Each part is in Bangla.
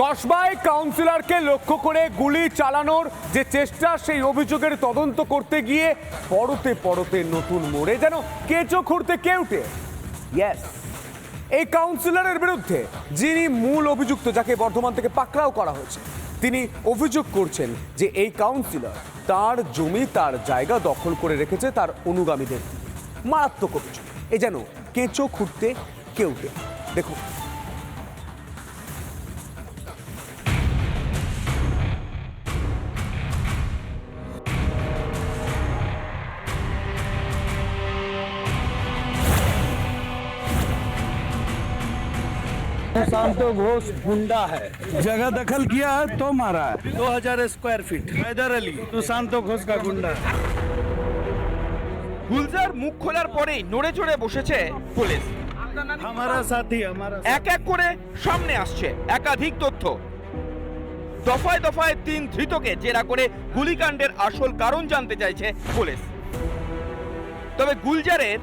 কসবায় কাউন্সিলরকে লক্ষ্য করে গুলি চালানোর যে চেষ্টা, সেই অভিযোগের তদন্ত করতে গিয়ে পরতে পরতে নতুন মোড়ে যেন কেঁচো খুঁড়তে কেউটে ইয়েস এই কাউন্সিলরের বিরুদ্ধে যিনি মূল অভিযুক্ত যাকে বর্ধমান থেকে পাকড়াও করা হয়েছে, তিনি অভিযোগ করছেন যে এই কাউন্সিলর তার জমি, তার জায়গা দখল করে রেখেছে তার অনুগামীদের। মারাত্মক অভিযোগ। এ যেন কেঁচো খুঁড়তে কেউটে দেখুন। शांतो घोष गुंडा है जगह दखल किया है तो मारा है 2000 स्क्वायर फीट हैदर अली सुशांतो घोष का गुंडा है গুলজার মুখ খোলার পরেই নড়ে চড়ে বসেছে পুলিশ हमारा साथी हमारा এক এক করে সামনে আসছে একাধিক তথ্য দফায় দফায় তিন ধৃতকে জেরা করে গুলিকাণ্ডের আসল কারণ জানতে চাইছে পুলিশ তবে গুলজারের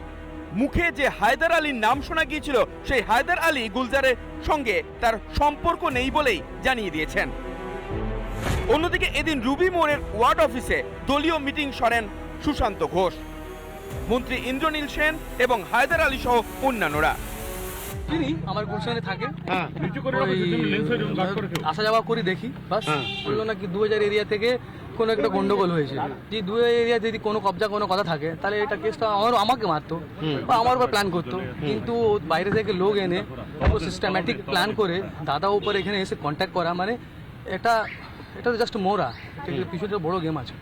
মুখে যে হায়দার আলীর নাম শোনা গিয়েছিল সেই হায়দার আলী গুলজারের সঙ্গে তার সম্পর্ক নেই বলেই জানিয়ে দিয়েছেন। অন্যদিকে এদিন রুবি মোড়ের ওয়ার্ড অফিসে দলীয় মিটিং সরেন সুশান্ত ঘোষ। মন্ত্রী ইন্দ্রনীল সেন এবং হায়দার আলী সহ অন্যান্যরা। চিনি আমার গুলশানে থাকে আসা যাওয়া করি দেখি। বাস বলল নাকি দু হাজার এরিয়া থেকে কোনো একটা গন্ডগোল হয়েছে। যদি দু এরিয়া যদি কোনো কবজা কোনো কথা থাকে তাহলে এটা কেসটা আমার আমাকে মারতো। বা আমার উপর প্ল্যান করতো। কিন্তু বাইরে থেকে লোক এনে ও সিস্টেম্যাটিক প্ল্যান করে দাদা উপর এখানে এসে কন্ট্যাক্ট করা মানে এটা এটা তো জাস্ট মোরা। এটা পিছনে বড় গেম আছে।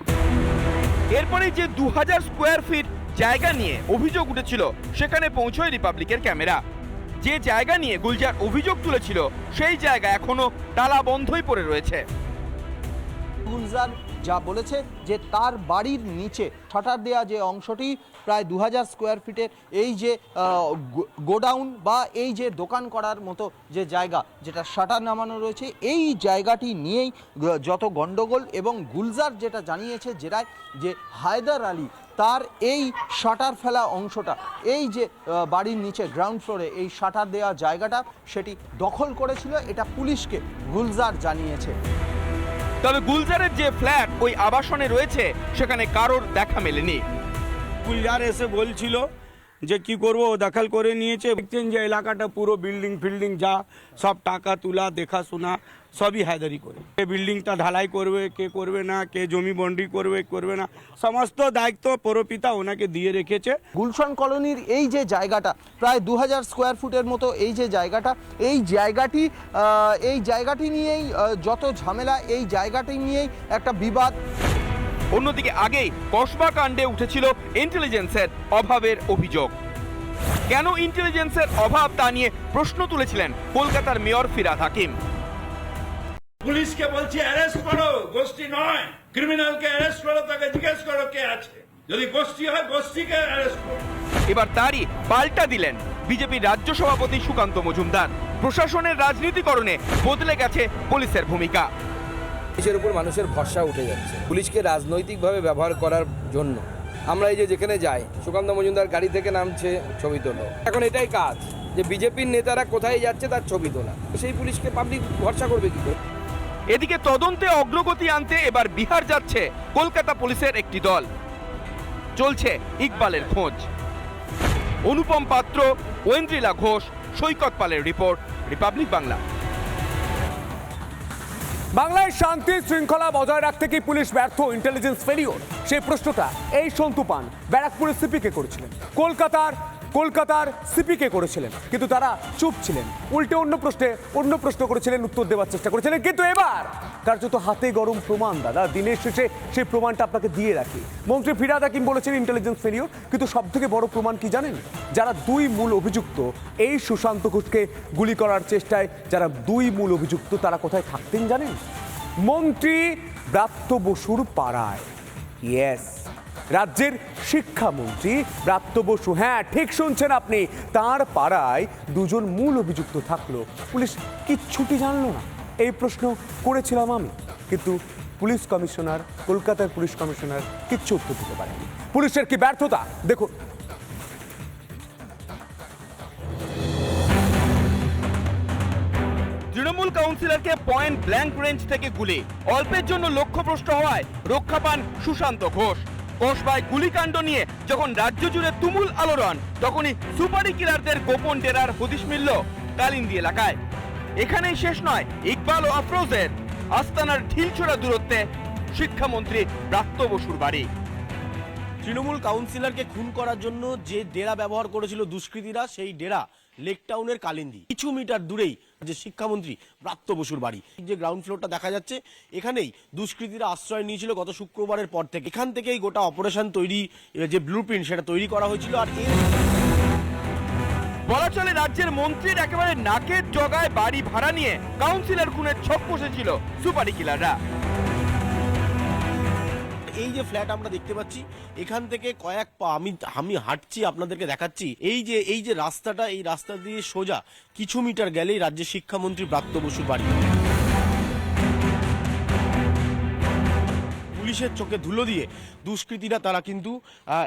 এরপরে যে দু হাজার স্কোয়ার ফিট জায়গা নিয়ে অভিযোগ উঠেছিল সেখানে পৌঁছয় রিপাবলিকের ক্যামেরা যে জায়গা নিয়ে গুলজার অভিযোগ তুলেছিল সেই জায়গা এখনও তালা বন্ধই পড়ে রয়েছে। গুলজার যা বলেছে যে তার বাড়ির নিচে শাটার দেওয়া যে অংশটি প্রায় দু হাজার স্কোয়ার ফিটের, এই যে গোডাউন বা এই যে দোকান করার মতো যে জায়গা যেটা শাটার নামানো রয়েছে, এই জায়গাটি নিয়েই যত গন্ডগোল এবং গুলজার যেটা জানিয়েছে জেরায় যে হায়দার আলী তার এই শাটার ফেলা অংশটা, এই যে বাড়ির নিচে গ্রাউন্ড ফ্লোরে এই শাটার দেওয়া জায়গাটা সেটি দখল করেছিল, এটা পুলিশকে গুলজার জানিয়েছে। তবে গুলজারের যে ফ্ল্যাট ওই আবাসনে রয়েছে, সেখানে কারোর দেখা মেলেনি। গুলজার এসে বলছিল যে কি করব দখল করে নিয়েছে। দেখছেন যে এলাকাটা পুরো বিল্ডিং ফিল্ডিং যা সব টাকা তোলা দেখাশোনা সবই হায়দারি করে। কে বিল্ডিংটা ঢালাই করবে কে করবে না কে জমি বন্ডি করবে করবে না সমস্ত দায়িত্ব পরপিতা ওনাকে দিয়ে রেখেছে। গুলশান কলোনির এই যে জায়গাটা প্রায় দু হাজার স্কোয়ার ফুটের মতো এই যে জায়গাটা এই জায়গাটি এই জায়গাটি নিয়েই যত ঝামেলা এই জায়গাটি নিয়েই একটা বিবাদ। অন্যদিকে আগেই কসবা কাণ্ডে উঠেছিল ইন্টেলিজেন্সের অভাবের অভিযোগ। কেন ইন্টেলিজেন্সের অভাব তা নিয়ে প্রশ্ন তুলেছিলেন কলকাতার মেয়র ফিরাদ হাকিম? পুলিশকে বলছি অ্যারেস্ট করো গোষ্ঠী নয়। ক্রিমিনালকে অ্যারেস্ট করো তাকে জিজ্ঞেস করো কে আছে। যদি গোষ্ঠী হয় গোষ্ঠীকে অ্যারেস্ট করো। এবার তারই পাল্টা দিলেন বিজেপির রাজ্য সভাপতি সুকান্ত মজুমদার। প্রশাসনের রাজনীতিকরণে বদলে গেছে পুলিশের ভূমিকা। পুলিশের উপর মানুষের ভরসা উঠে যাচ্ছে। পুলিশকে রাজনৈতিকভাবে ব্যবহার করার জন্য। আমরা এই যে যেখানে যাই সুকান্ত মজুমদার গাড়ি থেকে নামছে ছবি তোলো। এখন এটাই কাজ যে বিজেপির নেতারা কোথায় যাচ্ছে তার ছবি তোলা। সেই পুলিশকে পাবলিক ভরসা করবে কি করে? এদিকে তদন্তে অগ্রগতি আনতে এবার বিহার যাচ্ছে কলকাতা পুলিশের একটি দল। চলছে ইকবালের খোঁজ। অনুপম পাত্র, ঐন্দ্রিলা ঘোষ, সৈকত পালের রিপোর্ট, রিপাবলিক বাংলা। বাংলায় শান্তি শৃঙ্খলা বজায় রাখতে কি পুলিশ ব্যর্থ ইন্টেলিজেন্স ফেলিওর সেই প্রশ্নটা এই সন্তু পান, ব্যারাকপুরের সিপিকে করেছিলেন। কলকাতার কলকাতার সিপিকে করেছিলেন, কিন্তু তারা চুপ ছিলেন। উল্টে অন্য প্রশ্নে, অন্য প্রশ্ন করেছিলেন, উত্তর দেওয়ার চেষ্টা করেছিলেন, কিন্তু এবার কার্যত হাতে গরম প্রমাণ, দাদা। দিনের শেষে সেই প্রমাণটা আপনাকে দিয়ে রাখি। মন্ত্রী ফিরাদ হাকিম বলেছেন ইন্টেলিজেন্স ফেলিওর কিন্তু সব থেকে বড় প্রমাণ কি জানেন? যারা দুই মূল অভিযুক্ত, এই সুশান্ত ঘোষকে গুলি করার চেষ্টায় যারা দুই মূল অভিযুক্ত, তারা কোথায় থাকতেন জানেন? মন্ত্রী ব্রাত্য বসুর পাড়ায়। ইয়েস রাজ্যের শিক্ষামন্ত্রী ব্রাত্য বসু। হ্যাঁ ঠিক শুনছেন আপনি। তার পাড়ায় দুজন মূল অভিযুক্ত থাকল। পুলিশ কিচ্ছুটি জানলো না। এই প্রশ্ন করেছিলাম আমি। কিন্তু পুলিশ কমিশনার, কলকাতার পুলিশ কমিশনার কিচ্ছু উত্তর দিতে পারেনি পুলিশের কি ব্যর্থতা? দেখুন। তৃণমূল কাউন্সিলরকে পয়েন্ট ব্ল্যাঙ্ক রেঞ্জ থেকে গুলি। অল্পের জন্য লক্ষ্যভ্রষ্ট হওয়ায় রক্ষা পান সুশান্ত ঘোষ। কসবায় গুলিকাণ্ড নিয়ে যখন রাজ্য জুড়ে তুমুল আলোড়ন, তখনই সুপারি কিলারদের গোপন ডেরার হদিশ মিলল কালিন্দি এলাকায়। এখানেই শেষ নয়, ইকবাল ও আফরোজের। আস্তানার ঢিলছোড়া দূরত্বে শিক্ষামন্ত্রী ব্রাত্য বসুর বাড়ি। তৃণমূল কাউন্সিলরকে খুন করার জন্য যে ডেরা ব্যবহার করেছিল দুষ্কৃতীরা, সেই ডেরা লেক টাউনের কালিন্দি। কিছু মিটার দূরেই যে শিক্ষামন্ত্রী প্রাপ্ত বসুর বাড়ি। যে গ্রাউন্ড ফ্লোরটা দেখা যাচ্ছে, এখানেই দুষ্কৃতীরা আশ্রয় নিয়েছিল গত শুক্রবারের পর থেকে। এখান থেকেই গোটা অপারেশন তৈরি যে ব্লু সেটা তৈরি করা হয়েছিল আর বলা চলে রাজ্যের মন্ত্রীর একেবারে নাকের জগায় বাড়ি ভাড়া নিয়ে কাউন্সিলর খুনের ছক বসেছিল সুপারি কিলাররা এই যে ফ্ল্যাট আমরা দেখতে পাচ্ছি, এখান থেকে কয়েক পা, আমি আমি হাঁটছি, আপনাদেরকে দেখাচ্ছি। এই যে এই যে রাস্তাটা, এই রাস্তা দিয়ে সোজা কিছু মিটার গেলেই রাজ্যের শিক্ষামন্ত্রী ব্রাত্য বসুর বাড়ি। পুলিশের চোখে ধুলো দিয়ে দুষ্কৃতীরা তারা কিন্তু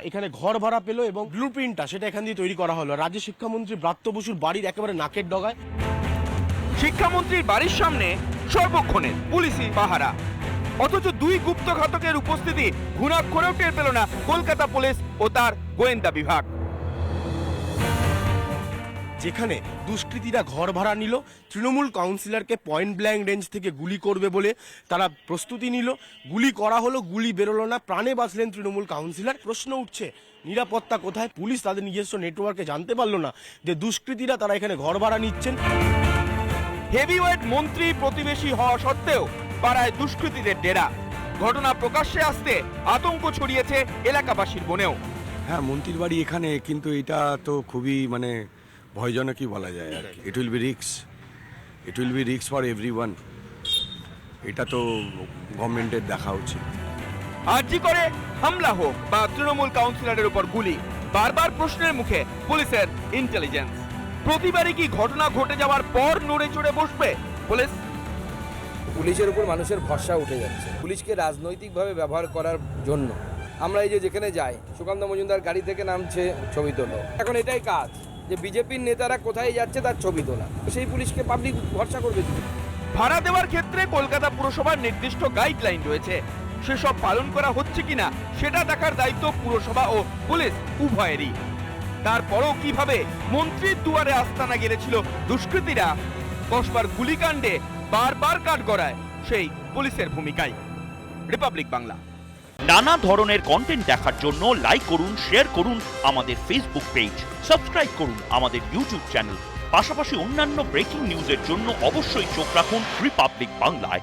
এখানে ঘর ভাড়া পেল এবং ব্লু প্রিন্টটা সেটা এখান দিয়ে তৈরি করা হলো। রাজ্য শিক্ষামন্ত্রী ব্রাত্য বসুর বাড়ির একেবারে নাকের ডগায়। শিক্ষামন্ত্রীর বাড়ির সামনে সর্বক্ষণে পুলিশি পাহারা। অথচ দুই গুপ্তঘাতকের উপস্থিতি ঘুণাক্ষরেও টের পেল না কলকাতা পুলিশ ও তার গোয়েন্দা বিভাগ। যেখানে দুষ্কৃতীরা ঘর ভাড়া নিল তৃণমূল কাউন্সিলরকে পয়েন্ট ব্ল্যাঙ্ক রেঞ্জ থেকে গুলি করবে বলে তারা প্রস্তুতি নিল। গুলি করা হলো গুলি বেরোলো না প্রাণে বাঁচলেন তৃণমূল কাউন্সিলর। প্রশ্ন উঠছে নিরাপত্তা কোথায়? পুলিশ তাদের নিজস্ব নেটওয়ার্কে জানতে পারল না যে দুষ্কৃতীরা তারা এখানে ঘর ভাড়া নিচ্ছেন। হেভিওয়েট মন্ত্রী প্রতিবেশী হওয়া সত্ত্বেও পাড়ায় দুষ্কৃতীদের ডেরা। ঘটনা প্রকাশ্যে আসতে আতঙ্ক ছড়িয়েছে এলাকাবাসীর বনেও হ্যাঁ মন্ত্রীর বাড়ি এখানে কিন্তু এটা তো খুবই মানে ভয়জনকই বলা যায় আর it will be risks it will be risks for every এটা তো গভর্নমেন্টের দেখা উচিত। আর্জি করে হামলা হোক বা তৃণমূল কাউন্সিলরের উপর গুলি বারবার প্রশ্নের মুখে পুলিশের ইন্টেলিজেন্স প্রতিবারই কি ঘটনা ঘটে যাওয়ার পর নড়ে চড়ে বসবে পুলিশ? পুলিশের উপর মানুষের ভরসা উঠে যাচ্ছে। পুলিশকে রাজনৈতিকভাবে ব্যবহার করার জন্য আমরা এই যে যেখানে যাই, সুকান্ত মজুমদার গাড়ি থেকে নামছে ছবি তোলো। এখন এটাই কাজ, যে বিজেপির নেতারা কোথায় যাচ্ছে তার ছবি তোলা। সেই পুলিশকে পাবলিক ভরসা করবে ভাড়া দেওয়ার ক্ষেত্রে কলকাতা পুরসভার নির্দিষ্ট গাইডলাইন রয়েছে। সেসব পালন করা হচ্ছে কিনা, সেটা দেখার দায়িত্ব পুরসভা ও পুলিশ উভয়েরই। তারপরও কীভাবে মন্ত্রীর দুয়ারে আস্তানা গেড়েছিল দুষ্কৃতীরা? কসবার গুলিকাণ্ডে বারবার কাঠ গড়ায় সেই পুলিশের ভূমিকায় রিপাবলিক বাংলা নানা ধরনের কন্টেন্ট দেখার জন্য লাইক করুন শেয়ার করুন আমাদের ফেসবুক পেজ সাবস্ক্রাইব করুন আমাদের ইউটিউব চ্যানেল পাশাপাশি অন্যান্য ব্রেকিং নিউজের জন্য অবশ্যই চোখ রাখুন রিপাবলিক বাংলায়